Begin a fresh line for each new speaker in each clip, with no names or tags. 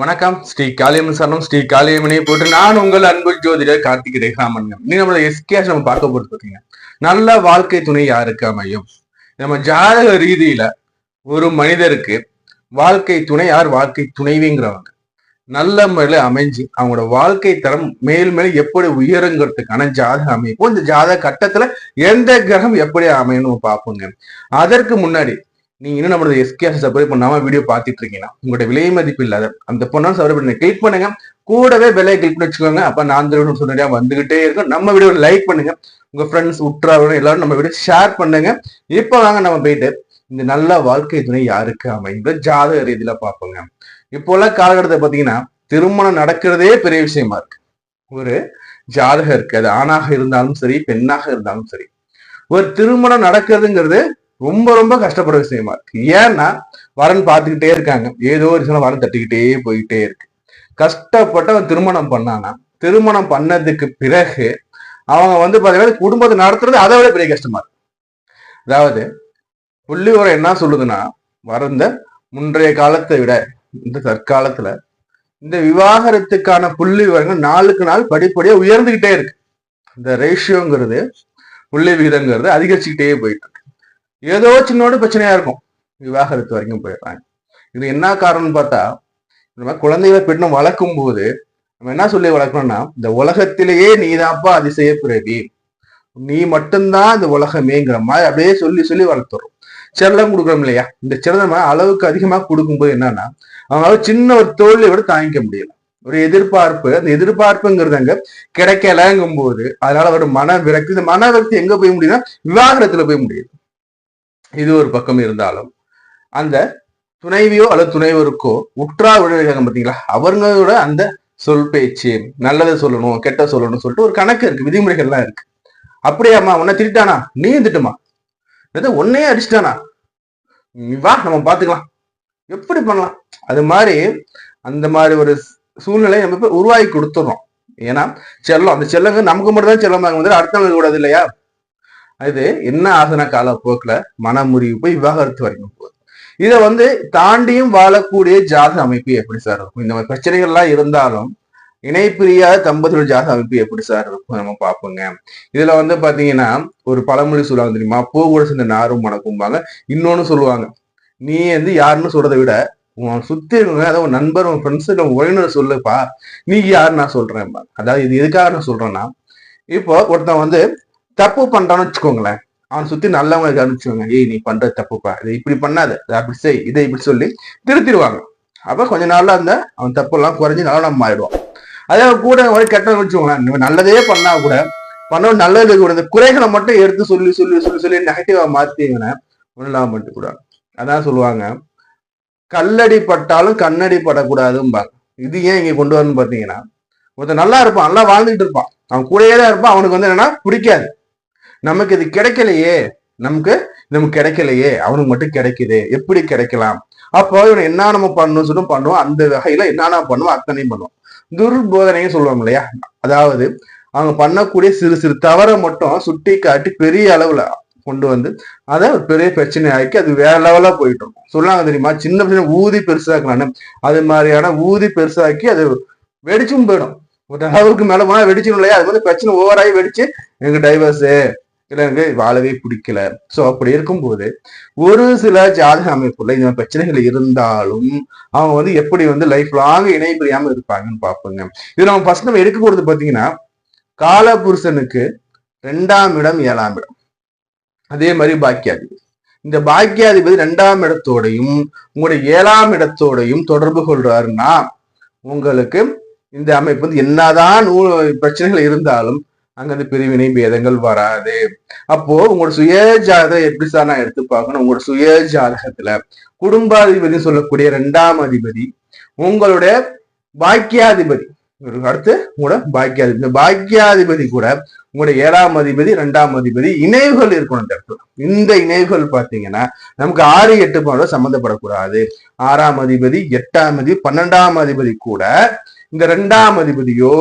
வணக்கம். ஸ்ரீ காளியம்மன் சரணம். ஸ்ரீ காளியம்மனை போட்டு நான் உங்கள் அன்பு ஜோதிடர் கார்த்திக் ரேகாமன்யம் நீ நம்மளோட எஸ்கேஸ் நம்ம பார்க்க போறது பார்த்தீங்க நல்ல வாழ்க்கை துணை யாருக்கு அமையும்? நம்ம ஜாதக ரீதியில ஒரு மனிதருக்கு வாழ்க்கை துணை யார்? வாழ்க்கை துணைவிங்கிறவங்க. நல்ல முறையில அமைஞ்சு அவங்களோட வாழ்க்கை தரம் மேல் மேல் எப்படி உயருங்கிறதுக்கான ஜாதக அமைப்பு. இந்த ஜாதக கட்டத்துல எந்த கிரகம் எப்படி அமையணும் பார்ப்போங்க. அதற்கு முன்னாடி நீங்க இன்னும் நம்மளோட எஸ்கேஸ் சப்ஸ்கிரைப் பண்ணாம வீடியோ பார்த்துட்டு இருக்கீங்கன்னா உங்களோட விலை மதிப்பு இல்லாத அந்த பொண்ணு சப்ஸ்கிரைப் பண்ணி. கிளிக் பண்ணுங்க. கூடவே பெல்லை கிளிக் பண்ணி வச்சுக்கோங்க. அப்ப நான் இந்த வீடியோ வந்துகிட்டே இருக்கும். நம்ம வீடியோ லைக் பண்ணுங்க. உங்க ஃப்ரெண்ட்ஸ் உற்றார்கள் எல்லாரும் நம்ம வீடியோ ஷேர் பண்ணுங்க. இப்போ வாங்க நம்ம போயிட்டு இந்த நல்ல வாழ்க்கை துணை யாருக்கு அமைந்த ஜாதக ரீதியில பார்ப்போங்க. உள்ள காலகட்டத்தை பாத்தீங்கன்னா திருமணம் நடக்கிறதே பெரிய விஷயமா இருக்கு. ஒரு ஜாதகம் இருக்கு. அது ஆணாக இருந்தாலும் சரி பெண்ணாக இருந்தாலும் சரி. ஒரு திருமணம் நடக்கிறதுங்கிறது ரொம்ப ரொம்ப கஷ்டப்படுற விஷயமா இருக்கு ஏன்னா வரன் பார்த்துக்கிட்டே இருக்காங்க. ஏதோ ஒரு சில வரன் தட்டிக்கிட்டே போயிட்டே இருக்கு. கஷ்டப்பட்டு அவன் திருமணம் பண்ணானா? திருமணம் பண்ணதுக்கு பிறகு அவங்க வந்து பார்த்தீங்கன்னா குடும்பத்தை நடத்துறது அதை விட பெரிய கஷ்டமா இருக்கு. அதாவது புள்ளி உரம் என்ன சொல்லுதுன்னா வரந்த முன்றைய காலத்தை விட இந்த தற்காலத்துல இந்த விவாகரத்துக்கான புள்ளி விவரங்கள் நாளுக்கு நாள் படிப்படியா உயர்ந்துகிட்டே இருக்கு. இந்த ரேஷியோங்கிறது புள்ளி விகிதங்கிறது அதிகரிச்சுக்கிட்டே போயிட்டு இருக்கு. ஏதோ சின்னோட பிரச்சனையா இருக்கும். விவாகரத்து வரைக்கும் போயிடுறாங்க இது என்ன காரணம்னு பார்த்தா நம்ம குழந்தைகளை பெண்ணும் வளர்க்கும் போது நம்ம என்ன சொல்லி வளர்க்கணும்னா இந்த உலகத்திலேயே நீதான்ப்பா அதிசய பிறவி நீ மட்டும்தான் இந்த உலகமேங்கிற மாதிரி அப்படியே சொல்லி சொல்லி வளர்த்துறோம். செல்லம் கொடுக்குறோம் இல்லையா? இந்த செல்லம் அளவுக்கு அதிகமா கொடுக்கும்போது என்னன்னா அவங்களால சின்ன ஒரு தோல்வியை விட தாங்கிக்க முடியல. ஒரு எதிர்பார்ப்பு அந்த எதிர்பார்ப்புங்கிறது அங்க கிடைக்கலங்கும் போது அதனால ஒரு மன விரக்தி இந்த மன விரக்தி எங்க போய் முடியுதுன்னா விவாகரத்துல போய் முடியுது. இது ஒரு பக்கம் இருந்தாலும் அந்த துணைவியோ அல்லது துணைவருக்கோ உற்றா விழுகிறாங்க பார்த்தீங்களா? அவங்களோட அந்த சொல் பேச்சு நல்லதை சொல்லணும் கெட்ட சொல்லணும்னு சொல்லிட்டு ஒரு கணக்கு இருக்கு விதிமுறைகள்லாம் இருக்கு. அப்படியாம்மா உன்னை திட்டானா? நீ திட்டுமா? உன்னையே அடிச்சிட்டானா? வா நம்ம பாத்துக்கலாம் எப்படி பண்ணலாம்? அது மாதிரி அந்த மாதிரி ஒரு சூழ்நிலை நம்ம இப்ப உருவாக்கி கொடுத்துடுறோம். ஏன்னா செல்லம் அந்த செல்லங்க நமக்கு மட்டும் தான் செல்லம் வாங்க வந்து அடுத்தவங்களுக்கு கூடாது இல்லையா? அது என்ன ஆசன கால போக்குல மனமுறிவு போய் விவாகரத்து வரைக்கும் போகுது. இதை வந்து தாண்டியும் வாழக்கூடிய ஜாத அமைப்பு எப்படி சார் இருக்கும்? இந்த மாதிரி பிரச்சனைகள்லாம் இருந்தாலும் இணைப்பிரியாத தம்பதியோட ஜாத அமைப்பு எப்படி சார் இருக்கும்? நம்ம பார்ப்போங்க. இதுல வந்து பாத்தீங்கன்னா ஒரு பழமொழி சொல்லுவாங்க தெரியுமா? பூ கூட சேர்ந்த நாரும் மணக்கும்பாங்க. இன்னொன்னு சொல்லுவாங்க நீ வந்து யாருன்னு சொல்றதை விட உன் சுத்தி இருக்கவங்க அதாவது உன் நண்பர் உன் ஃப்ரெண்ட்ஸ் இல்லை உறவினர் சொல்லுப்பா. நீ யாரு நான் சொல்றேன். அதாவது இது எதுக்காக நான் சொல்றேன்னா இப்போ ஒருத்தன் வந்து தப்பு பண்றான்னு வச்சுக்கோங்களேன். அவன் சுத்தி நல்லவங்க கவனிச்சுக்கோங்க ஏய் நீ பண்ற தப்புப்பா. இதை இப்படி பண்ணாத. அப்படி செய். இதை இப்படி சொல்லி திருத்திடுவாங்க. அப்ப கொஞ்ச நாள்ல அந்த அவன் தப்பெல்லாம் குறைஞ்சி குறைஞ்சு நல்லா நம்ம மாறிடுவான் அதே கூட ஒரு கெட்டவன் வச்சுக்கோங்களேன். நீ நல்லதே பண்ணா கூட பண்ண நல்லது கூட இந்த குறைகளை மட்டும் எடுத்து சொல்லி சொல்லி சொல்லி சொல்லி நெகட்டிவா மாத்தீங்கன்னா ஒன்றும் இல்லாம பண்ணிட்டு கூடாது அதான் சொல்லுவாங்க. கல்லடி பட்டாலும் கண்ணடி படக்கூடாதும்பாங்க இது ஏன் இங்க கொண்டு வரணும்னு பாத்தீங்கன்னா ஒருத்தன் நல்லா இருப்பான். நல்லா வாழ்ந்துட்டு இருப்பான். அவன் கூடயே தான் இருப்பான். அவனுக்கு வந்து என்னன்னா பிடிக்காது. நமக்கு இது கிடைக்கலையே. நமக்கு நமக்கு கிடைக்கலையே. அவனுக்கு மட்டும் கிடைக்குது. எப்படி கிடைக்கலாம்? அப்போ இவன் என்ன நம்ம பண்ணணும் சொல்லிட்டு பண்ணுவோம் அந்த வகையில என்னென்ன பண்ணுவோம்? அத்தனையும் பண்ணுவோம் துர்போதனையும் சொல்லுவோம் இல்லையா? அதாவது அவங்க பண்ணக்கூடிய சிறு சிறு தவறை மட்டும் சுட்டி காட்டி பெரிய அளவுல கொண்டு வந்து அதை ஒரு பெரிய பிரச்சனை ஆக்கி அது வேற லெவலா போயிட்டு இருக்கும். சொல்லாங்க தெரியுமா? சின்ன பிரச்சனை ஊதி பெருசாக்கலான்னு. அது மாதிரியான ஊதி பெருசாக்கி அது வெடிச்சும் போயிடும். ஒரு அளவுக்கு மேல போனா வெடிச்சிடும் இல்லையா? அது மாதிரி பிரச்சனை ஓவராகி வெடிச்சு எங்க டைவர்ஸு எனக்கு வாழவே பிடிக்கல. ஸோ அப்படி இருக்கும்போது ஒரு சில ஜாதக அமைப்புல இந்த பிரச்சனைகள் இருந்தாலும் அவங்க வந்து எப்படி வந்து லைஃப் லாங் இணைபிரியாம இருப்பாங்கன்னு பார்ப்போங்க. இது நம்ம ஃபர்ஸ்ட் நம்ம எடுக்க போறது பாத்தீங்கன்னா காலபுருஷனுக்கு ரெண்டாம் இடம் ஏழாம் இடம். அதே மாதிரி பாக்கியாதிபதி. இந்த பாக்கியாதிபதி ரெண்டாம் இடத்தோடையும் உங்களுடைய ஏழாம் இடத்தோடையும் தொடர்பு கொள்றாருன்னா உங்களுக்கு இந்த அமைப்பு வந்து என்னதான் பிரச்சனைகள் இருந்தாலும் அங்க பிரிவினை பேதங்கள் வராது. அப்போ உங்களோட சுய ஜாதகம் எப்படி சார் நான் எடுத்து பார்க்கணும்? உங்களோட சுய ஜாதகத்துல குடும்பாதிபதி சொல்லக்கூடிய ரெண்டாம் அதிபதி உங்களுடைய பாக்கியாதிபதி அடுத்து உங்களோட பாக்கியாதிபதி. பாக்கியாதிபதி கூட உங்களுடைய ஏழாம் அதிபதி ரெண்டாம் அதிபதி இணைவுகள் இருக்கணும் இந்த இடத்துல. இந்த இணைவுகள் பாத்தீங்கன்னா நமக்கு ஆறு எட்டு பாடோட சம்மந்தப்படக்கூடாது ஆறாம் அதிபதி எட்டாம் அதிபதி பன்னெண்டாம் அதிபதி கூட இந்த ரெண்டாம் அதிபதியோ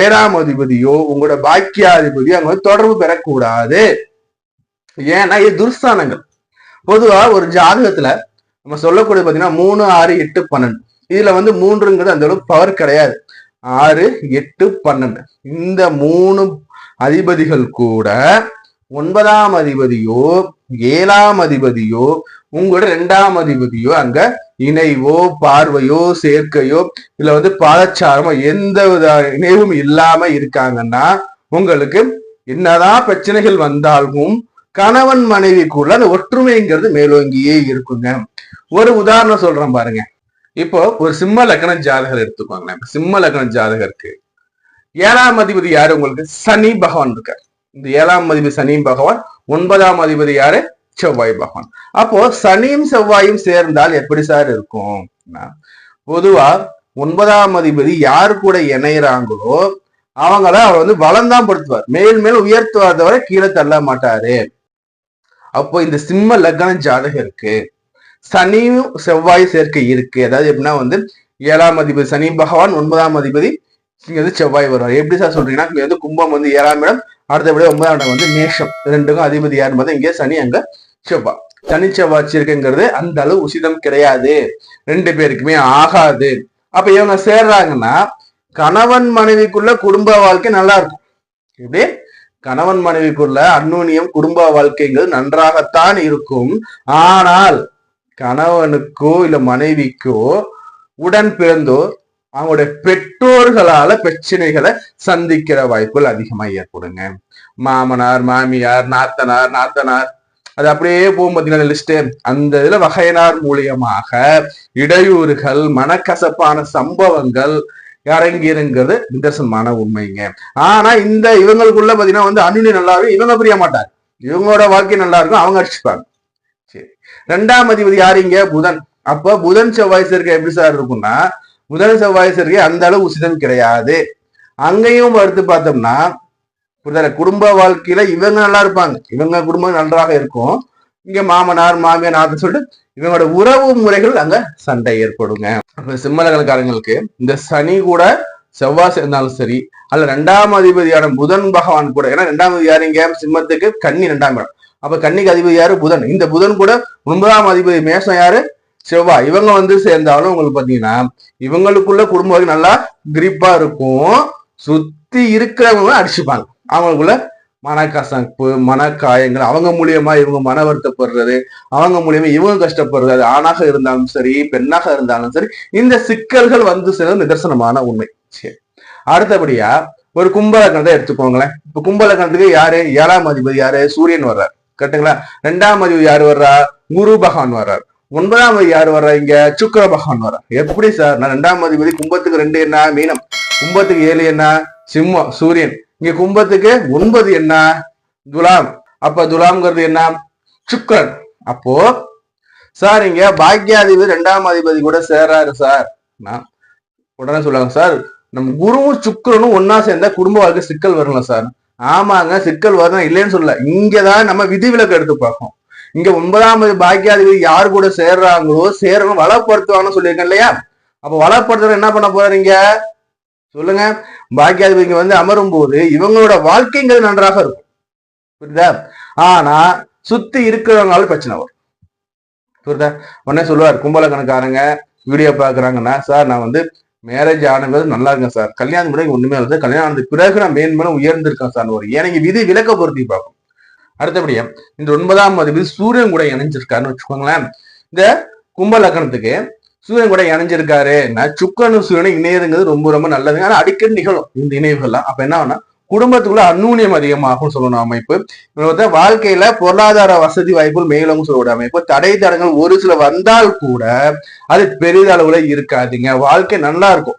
ஏழாம் அதிபதியோ உங்களோட பாக்கியாதிபதியோ அங்க தொடர்பு பெறக்கூடாது. ஏன்னா இது துர்ஸ்தானங்கள். பொதுவா ஒரு ஜாதகத்துல நம்ம சொல்லக்கூடிய பாத்தீங்கன்னா மூணு ஆறு எட்டு பன்னெண்டு. இதுல வந்து மூன்றுங்கிறது அந்த அளவுக்கு பவர் கிடையாது. ஆறு எட்டு பன்னெண்டு. இந்த மூணு அதிபதிகள் கூட ஒன்பதாம் அதிபதியோ ஏழாம் அதிபதியோ உங்களோட ரெண்டாம் அதிபதியோ அங்க இணைவோ பார்வையோ சேர்க்கையோ இல்ல வந்து பாதச்சாரமோ எந்த வித இணைவும் இல்லாம இருக்காங்கன்னா உங்களுக்கு என்னதான் பிரச்சனைகள் வந்தாலும் கணவன் மனைவிக்குள்ள அந்த ஒற்றுமைங்கிறது மேலோங்கியே இருக்குங்க. ஒரு உதாரணம் சொல்றேன் பாருங்க. இப்போ ஒரு சிம்ம லக்ன ஜாதகர் எடுத்துக்கோங்களேன். சிம்ம லக்ன ஜாதகருக்கு ஏழாம் அதிபதி யாரு உங்களுக்கு? சனி பகவான் இருக்கார். இந்த ஏழாம் அதிபதி சனி பகவான் ஒன்பதாம் அதிபதி யாரு? செவ்வாய் பகவான். அப்போ சனியும் செவ்வாயும் சேர்ந்தால் எப்படி சார் இருக்கும்? பொதுவா ஒன்பதாம் அதிபதி யாரு கூட இணையறாங்களோ அவங்கள அவர் வந்து வளம்தான் படுத்துவார். மேல் மேல் உயர்த்துவார் தவிர கீழே தள்ள மாட்டாரு. அப்போ இந்த சிம்ம லக்ன இருக்கு. சனியும் செவ்வாய் சேர்க்கை இருக்கு. அதாவது எப்படின்னா வந்து ஏழாம் அதிபதி சனி பகவான் ஒன்பதாம் அதிபதி இங்க வந்து செவ்வாய் வருவார். எப்படி சார் சொல்றீங்கன்னா இங்க வந்து கும்பம் வந்து ஏழாம் இடம் அடுத்தபடி ஒன்பதாம் இடம் வந்து மேஷம். ரெண்டுக்கும் அதிபதி யாருன்னு பார்த்தா இங்கே சனி அங்க செவ்வா சனி செவ்வாய் சேர்க்கைங்கிறது அந்த அளவு உசிதம் கிடையாது. ரெண்டு பேருக்குமே ஆகாது. அப்ப இவங்க சேர்றாங்கன்னா கணவன் மனைவிக்குள்ள குடும்ப வாழ்க்கை நல்லா இருக்கும். எப்படி? கணவன் மனைவிக்குள்ள அந்நுனியம் குடும்ப வாழ்க்கைங்கிறது நன்றாகத்தான் இருக்கும். ஆனால் கணவனுக்கோ இல்ல மனைவிக்கோ உடன் பிறந்தோ அவங்களுடைய பெற்றோர்களால பிரச்சனைகளை சந்திக்கிற வாய்ப்புகள் அதிகமா ஏற்படுங்க. மாமனார் மாமியார் நாத்தனார் நாத்தனார். அது அப்படியே போகும் பார்த்தீங்கன்னா லிஸ்ட் அந்த இதுல வகையினார் மூலியமாக இடையூறுகள் மனக்கசப்பான சம்பவங்கள் இறங்கிருங்கிறது நிதர்சனமான உண்மைங்க. ஆனா இந்த இவங்களுக்குள்ள பாத்தீங்கன்னா வந்து அணுனி நல்லாவே இவங்க புரிய மாட்டாங்க. இவங்களோட வாழ்க்கை நல்லா இருக்கும் அவங்க அடிச்சுப்பாங்க சரி. ரெண்டாம் அதிபதி யாருங்க புதன். அப்ப புதன் செவ்வாய் சேர்க்கை எப்படி சார் இருக்கும்னா புதன் செவ்வாய் சேர்க்கை அந்த அளவு உசிதம் கிடையாது. அங்கேயும் எடுத்து பார்த்தோம்னா புதன குடும்ப வாழ்க்கையில இவங்க நல்லா இருப்பாங்க. இவங்க குடும்பம் நன்றாக இருக்கும். இங்க மாமனார் மாமியார் நாத்து சொல்லிட்டு இவங்களோட உறவு முறைகள் அங்க சண்டை ஏற்படுங்க. சிம்மலகலக்காரங்களுக்கு இந்த சனி கூட செவ்வாய் சேர்ந்தாலும் சரி அல்ல ரெண்டாம் அதிபதியான புதன் பகவான் கூட ஏன்னா ரெண்டாம் அதிபதி யாருங்க சிம்மத்துக்கு கன்னி ரெண்டாம் இடம். அப்ப கன்னிக்கு அதிபதி யாரு? புதன். இந்த புதன் கூட ஒன்பதாம் அதிபதி மேஷம் யாரு? செவ்வாய் இவங்க வந்து சேர்ந்தாலும் உங்களுக்கு பாத்தீங்கன்னா இவங்களுக்குள்ள குடும்ப வகை நல்லா கிரிப்பா இருக்கும். சுத்தி இருக்கிறவங்க அடிச்சுப்பாங்க. அவங்களுக்குள்ள மனக்கசப்பு மனக்காயங்கள் அவங்க மூலியமா இவங்க மன வருத்தப்படுறது அவங்க மூலியமா இவங்க கஷ்டப்படுறது அது ஆணாக இருந்தாலும் சரி பெண்ணாக இருந்தாலும் சரி இந்த சிக்கல்கள் வந்து சேர்ந்து நிதர்சனமான உண்மை. சரி அடுத்தபடியா ஒரு கும்பலக்கணத்தை எடுத்துக்கோங்களேன். இப்ப கும்பலக்கணத்துக்கு யாரு? ஏழாம் அதிபதி யாரு? சூரியன் வர்றார். கரெக்டுங்களா ரெண்டாம் அதிபதி யாரு வர்றா? குரு பகவான் வர்றார். ஒன்பதாம் அதிபதி யார் வர்றா இங்க? சுக்கர பகவான் வர எப்படி சார் நான் ரெண்டாம் அதிபதி கும்பத்துக்கு ரெண்டு என்ன? மீனம். கும்பத்துக்கு ஏழு என்ன? சிம்மம் சூரியன். இங்க கும்பத்துக்கு ஒன்பது என்ன? துலாம். அப்ப துலாம்ங்கிறது என்ன? சுக்கரன். அப்போ சார் இங்க பாக்கியாதிபதி ரெண்டாம் அதிபதி கூட சேராரு சார் நான் உடனே சொல்லுவாங்க சார் நம்ம குருவும் சுக்கரனும் ஒன்னா சேர்ந்தா குடும்ப வாழ்க்கை சிக்கல் வரலாம் சார் ஆமாங்க சிக்கல் வரணும் இல்லைன்னு சொல்லல. இங்கதான் நம்ம விதிவிலக்கு எடுத்து பார்ப்போம். இங்க ஒன்பதாம் பாக்கியாதிபதி யார் கூட சேர்றாங்களோ சேரணும் வளப்படுத்துவாங்கன்னு சொல்லியிருக்கேன் இல்லையா? அப்ப வளப்படுத்துற என்ன பண்ண போறீங்க சொல்லுங்க. பாக்கியாதிபதி இங்க வந்து அமரும் போது இவங்களோட வாழ்க்கைங்கிறது நன்றாக இருக்கும். புரியுதா? ஆனா சுத்தி இருக்கிறவங்களால பிரச்சனை வரும். புரியுதா? உடனே சொல்லுவார் கும்பலக்கணக்காரங்க வீடியோ பாக்குறாங்கன்னா சார் நான் வந்து மேரேஜ் ஆனது நல்லா இருக்கேன் சார். கல்யாணம் முறை ஒண்ணுமே இல்லை கல்யாணம் ஆனது பிறகு நான் மேன்மேலும் உயர்ந்திருக்கேன் சார். ஒரு ஏன்னா விதி விலக்க பொருத்தி பார்க்கும் அடுத்தபடியா இந்த ஒன்பதாம் அதிபதி சூரியன் கூட இணைஞ்சிருக்காருன்னு வச்சுக்கோங்களேன். இந்த கும்ப லக்னத்துக்கு சூரியன் கூட இணைஞ்சிருக்காருன்னா சுக்கரனும் சூரியனும் இணையதுங்கிறது ரொம்ப ரொம்ப நல்லதுங்க ஆனா அடிக்கடி நிகழும் இந்த இணைவுகள்லாம். அப்ப என்ன ஆகும்னா குடும்பத்துக்குள்ள அந்நூன்யம் அதிகமாகும் சொல்லணும் அமைப்பு. வாழ்க்கையில பொருளாதார வசதி வாய்ப்புகள் மேலும் சொல்லக்கூடிய அமைப்பு. தடை தடங்கள் ஒரு சில வந்தால் கூட அது பெரிதளவுல இருக்காதுங்க. வாழ்க்கை நல்லா இருக்கும்.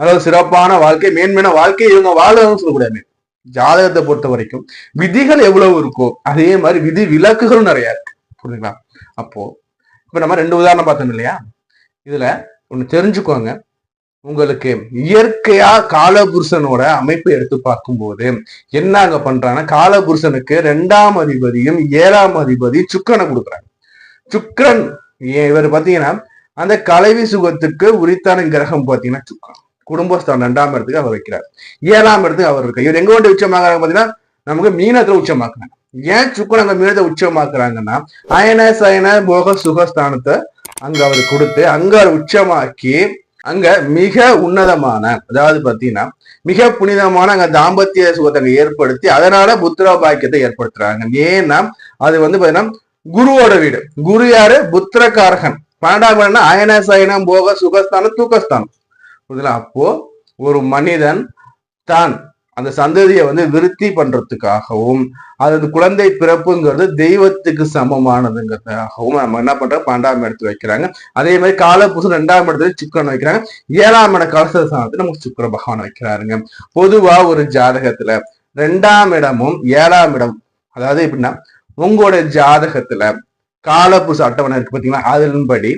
அதாவது சிறப்பான வாழ்க்கை மேன்மையான வாழ்க்கை இவங்க வாழணும்னு சொல்லக்கூடிய அமைப்பு. ஜாதகத்தை பொறுத்த வரைக்கும் விதிகள் எவ்வளவு இருக்கோ அதே மாதிரி விதி விலக்குகளும் நிறைய இருக்கு. புரியுதுங்களா? அப்போ இப்ப நம்ம ரெண்டு உதாரணம் பார்த்தோம் இல்லையா? இதுல ஒண்ணு தெரிஞ்சுக்கோங்க. உங்களுக்கு இயற்கையா காலபுருஷனோட அமைப்பை எடுத்து பார்க்கும்போது என்ன அங்க பண்றாங்கன்னா காலபுருஷனுக்கு ரெண்டாம் அதிபதியும் ஏழாம் அதிபதி சுக்கரனை கொடுக்குறாங்க. சுக்கரன் இவர் பாத்தீங்கன்னா அந்த கலைவி சுகத்துக்கு உரித்தான கிரகம் பாத்தீங்கன்னா சுக்கரன். குடும்பஸ்தான் ரெண்டாம் இடத்துக்கு அவர் வைக்கிறார். ஏழாம் இடத்துக்கு அவர் இருக்கு இவர் எங்க கொண்டு உச்சமாகறாங்க பாத்தீங்கன்னா நமக்கு மீனத்துல உச்சமாக்குறாங்க. ஏன் சுக்கரன் அங்க மீனத்தை உச்சமாக்குறாங்கன்னா அயன சயன போக சுகஸ்தானத்தை அங்க அவர் கொடுத்து அங்க அவர் உச்சமாக்கி அங்க மிக உன்னதமான அதாவது பாத்தீங்கன்னா மிக புனிதமான அங்க தாம்பத்திய சுகத்தை அங்க ஏற்படுத்தி அதனால புத்திர பாக்கியத்தை ஏற்படுத்துறாங்க. ஏன்னா அது வந்து பாத்தீங்கன்னா குருவோட வீடு. குரு யாரு? புத்திரகாரகன் பன்னெண்டாம் வீடுனா அயன சயனம் போக சுகஸ்தானம் தூக்கஸ்தானம். புரியுதுல? அப்போ ஒரு மனிதன் தான் அந்த சந்ததியை வந்து விருத்தி பண்றதுக்காகவும் அது குழந்தை பிறப்புங்கிறது தெய்வத்துக்கு சமமானதுங்கிறதுக்காகவும் நம்ம என்ன பண்றோம்? பன்னெண்டாம் இடத்துல வைக்கிறாங்க. அதே மாதிரி காலப்புசு ரெண்டாம் இடத்துல சுக்கரன் வைக்கிறாங்க. ஏழாம் இட கலச ஸ்தானத்துல நமக்கு சுக்கர பகவான் வைக்கிறாருங்க. பொதுவா ஒரு ஜாதகத்துல ரெண்டாம் இடமும் ஏழாம் இடம் அதாவது எப்படின்னா உங்களோட ஜாதகத்துல காலப்புசு அட்டவணை இருக்கு பாத்தீங்கன்னா அதன்படி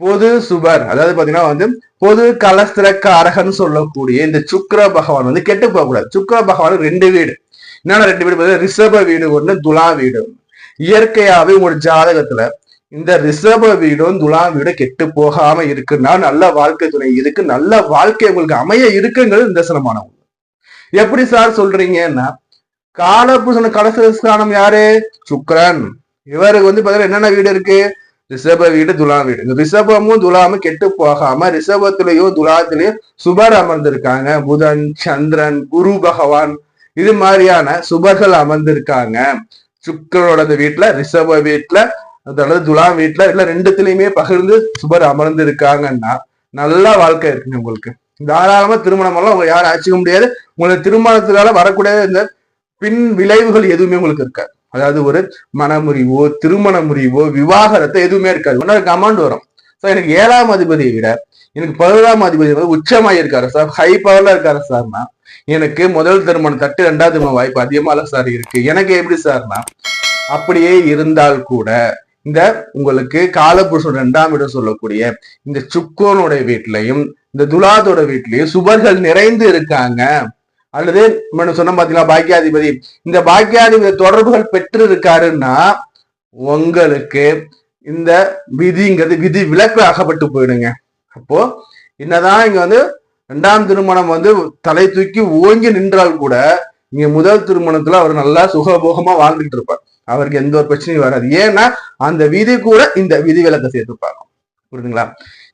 பொது சுபர் அதாவது பாத்தீங்கன்னா வந்து பொது கலஸ்திரக்காரகன் சொல்லக்கூடிய இந்த சுக்கர பகவான் வந்து கெட்டு போக கூடாது சுக்கர பகவான் ரெண்டு வீடு. என்னென்ன ரெண்டு வீடு பார்த்தீங்கன்னா ரிஷப வீடு ஒண்ணு துலா வீடு இயற்கையாவே உங்களோட ஜாதகத்துல இந்த ரிஷப வீடும் துலா வீடும் கெட்டு போகாம இருக்குன்னா நல்ல வாழ்க்கை துணை இருக்கு. நல்ல வாழ்க்கை உங்களுக்கு அமைய இருக்குங்கிறது நிதர்சனமான ஒண்ணு எப்படி சார் சொல்றீங்கன்னா காலபூசண கலசஸ்தானம் யாரு? சுக்கரன். இவருக்கு வந்து பாத்தீங்கன்னா என்னென்ன வீடு இருக்கு? ரிஷப வீடு துலா வீடு. இந்த ரிஷபமும் துலாமும் கெட்டு போகாம ரிஷபத்திலையும் துலாத்திலையும் சுபர் அமர்ந்திருக்காங்க. புதன் சந்திரன் குரு பகவான். இது மாதிரியான சுபர்கள் அமர்ந்திருக்காங்க. சுக்கரோட வீட்டுல ரிஷப வீட்டுல அதாவது துலாம் வீட்டுல இல்ல ரெண்டுத்துலயுமே பகிர்ந்து சுபர் அமர்ந்து இருக்காங்கன்னா நல்ல வாழ்க்கை இருக்குங்க உங்களுக்கு. தாராளமா திருமணம் எல்லாம் உங்க யாரும் அழைச்சிக்க முடியாது. உங்களுக்கு திருமணத்தினால வரக்கூடிய இந்த பின் விளைவுகள் எதுவுமே உங்களுக்கு இருக்காது. அதாவது ஒரு மனமுறிவோ திருமண முறிவோ விவாகரத்தை எதுவுமே இருக்காது. இன்னொரு கமாண்ட் வரும். சார் எனக்கு ஏழாம் அதிபதியை விட எனக்கு பதினோராம் அதிபதி வந்து உச்சமாக இருக்காரு சார். ஹை பவர்ல இருக்காரு சார்னா எனக்கு முதல் திருமணம் தட்டு ரெண்டாவது திருமண வாய்ப்பு அதிகமாக சார் இருக்கு. எனக்கு எப்படி சார்னா அப்படியே இருந்தால் கூட இந்த உங்களுக்கு காலபுருஷன் ரெண்டாம் இடம் சொல்லக்கூடிய இந்த சுக்கோனுடைய வீட்லையும் இந்த துலாதோட வீட்லயும் சுபர்கள் நிறைந்து இருக்காங்க. அல்லது சொன்ன பாத்தீங்களா பாக்கியாதிபதி இந்த பாக்கியாதிபதி தொடர்புகள் பெற்று இருக்காருன்னா உங்களுக்கு இந்த விதிங்கிறது விதி விலக்கு அகப்பட்டு போயிடுங்க. அப்போ என்னதான் இங்க வந்து ரெண்டாம் திருமணம் வந்து தலை தூக்கி ஓங்கி நின்றால் கூட இங்க முதல் திருமணத்துல அவர் நல்லா சுகபோகமா வாழ்ந்துகிட்டு இருப்பார். அவருக்கு எந்த ஒரு பிரச்சனையும் வராது. ஏன்னா அந்த விதி கூட இந்த விதி விலக்க சேர்த்துப்பாங்க புரியுதுங்களா?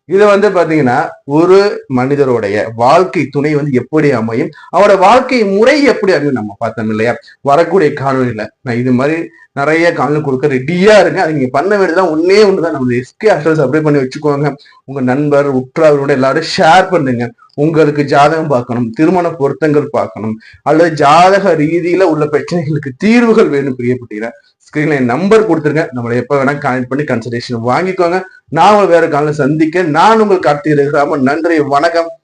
இது வந்து பாத்தீங்கன்னா ஒரு மனிதருடைய வாழ்க்கை துணை வந்து எப்படி அமையும்? அவரோட வாழ்க்கை முறை எப்படி அமையும் நம்ம பார்த்தோம் இல்லையா? வரக்கூடிய காணொலியில நான் இது மாதிரி நிறைய காணொலி கொடுக்க ரெடியா இருங்க அது நீங்க பண்ண வேண்டியதான் ஒன்னே ஒண்ணுதான். நம்ம எஸ்கே அட்ரஸ் அப்ளை பண்ணி வச்சுக்கோங்க. உங்க நண்பர் உற்றாரோட எல்லாரும் ஷேர் பண்ணுங்க. உங்களுக்கு ஜாதகம் பார்க்கணும் திருமண பொருத்தங்கள் பார்க்கணும் அல்லது ஜாதக ரீதியில உள்ள பிரச்சனைகளுக்கு தீர்வுகள் வேணும் பிரியப்பட்டீங்க ஸ்கிரீன்ல என் நம்பர் கொடுத்துருங்க. நம்மளை எப்ப வேணா கனெக்ட் பண்ணி கன்சல்டேஷன் வாங்கிக்கோங்க. நான் வேற காலையில் சந்திக்க நான் உங்கள் கார்த்திகை நன்றி. வணக்கம்.